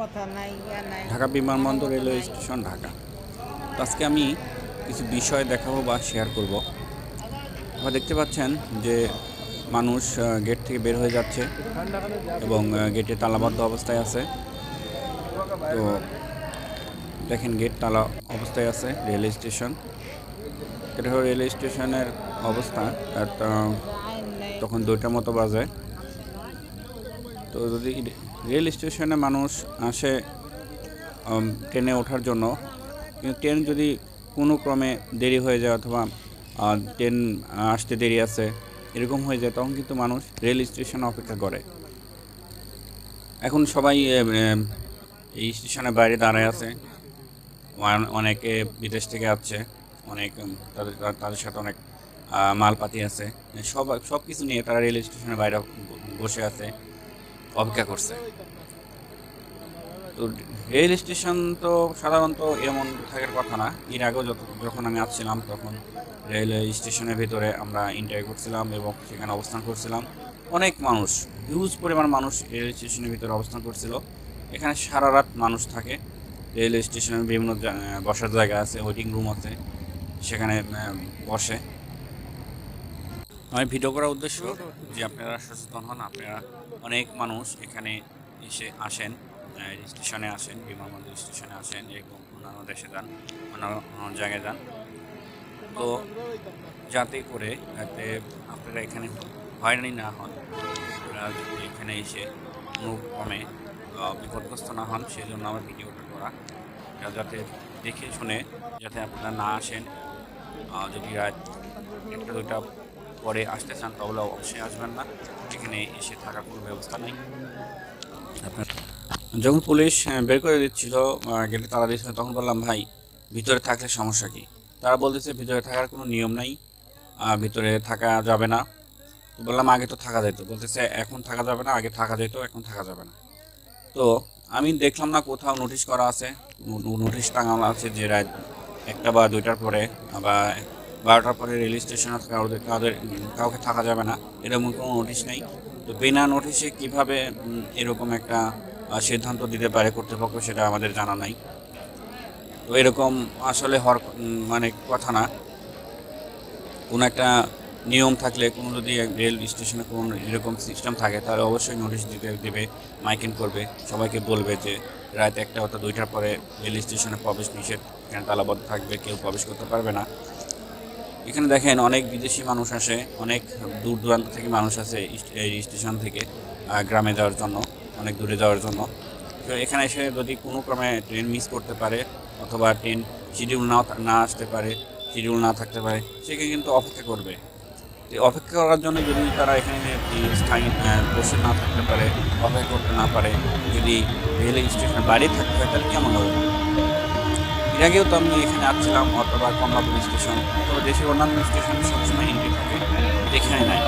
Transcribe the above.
কথা নাই ঢাকা বিমানবন্দর রেলওয়ে স্টেশন ঢাকা। আজকে আমি কিছু বিষয় দেখাবো বা শেয়ার করব। আপনারা দেখতে পাচ্ছেন যে মানুষ গেট থেকে বের হয়ে যাচ্ছে এবং গেটে তালাবদ্ধ অবস্থায় আছে। তো দেখেন গেট তালা অবস্থায় আছে রেলওয়ে স্টেশন। এটা হলো রেলওয়ে স্টেশনের অবস্থা। তখন দুইটার মতো বাজে তো যদি রেল স্টেশনে মানুষ আসে ট্রেনে ওঠার জন্য। কিন্তু ট্রেন যদি কোনো ক্রমে দেরি হয়ে যায় অথবা ট্রেন আসতে দেরি আছে, এরকম হয়ে যায়, তখন কিন্তু মানুষ রেল স্টেশনে অপেক্ষা করে। এখন সবাই এই স্টেশনের বাইরে দাঁড়ায় আছে। অনেকে বিদেশ থেকে আসছে, অনেক তাদের তাদের সাথে অনেক মালপাতি আছে। সব সব কিছু নিয়ে তারা রেল স্টেশনের বাইরে বসে আছে। অপেক্ষা করছে। তো রেল স্টেশন তো সাধারণত এমন থাকার কথা না। এর আগেও যত, যখন আমি আসছিলাম, তখন রেল স্টেশনের ভিতরে আমরা ইন্টারভিউ করছিলাম এবং সেখানে অবস্থান করছিলাম। অনেক মানুষ হিউজ পরিমাণ মানুষ রেল স্টেশনের ভিতরে অবস্থান করছিল। এখানে সারা রাত মানুষ থাকে। রেল স্টেশনের বিভিন্ন বসার জায়গা আছে ওয়েটিং রুম আছে। সেখানে বসে। আমি ভিডিও করার উদ্দেশ্য যে আপনারা সচেতন হন আপনারা অনেক মানুষ এখানে এসে আসেন স্টেশনে আসেন বিমানবন্দর স্টেশনে আসেন এরকম অন্যান্য দেশে যান অন্যান্য জায়গায় যান। তো যাতে করে যাতে আপনারা এখানে হয়রানি না হন আপনারা এখানে এসে কোনো ক্রমে আহ, বিপদগ্রস্ত না হন সেই জন্য আমার ভিডিওটা করা। যাতে দেখে শুনে যাতে আপনারা না আসেন যদি রাত একটা দুইটা পরে আসতে চান তাহলে অবশ্যই আসবেন না। এখানে এসে থাকার কোনো ব্যবস্থা নেই। যখন পুলিশ বের করে দিচ্ছিল গেটে তালা দিচ্ছিল তখন বললাম, ভাই, ভিতরে থাকলে সমস্যা কি? তারা বলতেছে, ভিতরে থাকার কোনো নিয়ম নাই ভিতরে থাকা যাবে না। বললাম, আগে তো থাকা যেত বলতেছে, এখন থাকা যাবে না, আগে থাকা যেত এখন থাকা যাবে না। তো আমি দেখলাম না কোথাও নোটিশ করা আছে নোটিশ টাঙানো আছে যে রাত একটা বা দুইটার পরে বা বারোটার পরে রেল স্টেশনে থাকা ওদের কাউদের কাউকে থাকা যাবে না। এরকম কোনো নোটিশ নেই। তো বিনা নোটিশে কীভাবে এরকম একটা সিদ্ধান্ত দিতে পারে কর্তৃপক্ষ সেটা আমাদের জানা নাই। তো এরকম আসলে উম, মানে কথা না। কোনো একটা নিয়ম থাকলে কোনো যদি রেল স্টেশনে কোনো এরকম সিস্টেম থাকে তাহলে অবশ্যই নোটিশ দিতে দেবে মাইকিং করবে সবাইকে বলবে যে রাত একটা অর্থাৎ দুইটার পরে রেল স্টেশনে প্রবেশ নিষেধ এখানে তালাবদ্ধ থাকবে কেউ প্রবেশ করতে পারবে না। এখানে দেখেন অনেক বিদেশি মানুষ আসে, অনেক দূর দূরান্ত থেকে মানুষ আসে স্টেশন থেকে গ্রামে যাওয়ার জন্য, অনেক দূরে যাওয়ার জন্য। তো এখানে এসে যদি কোনো ক্রমে ট্রেন মিস করতে পারে অথবা ট্রেন শিডিউল না না আসতে পারে শিডিউল না থাকতে পারে সেকে কিন্তু অপেক্ষা করবে। অপেক্ষা করার জন্য যদি তারা এখানে স্থায়ী বসে না থাকতে পারে, অপেক্ষা করতে না পারে, যদি রেল স্টেশন বাইরে থাকতে হয়, তাহলে কেমন হবে? এর আগেও তো আমি এখানে আসছিলাম, অথবা কমলাপুর স্টেশন। তো দেশের অন্যান্য স্টেশন সবসময় এন্ট্রি থাকে এখানে নাই।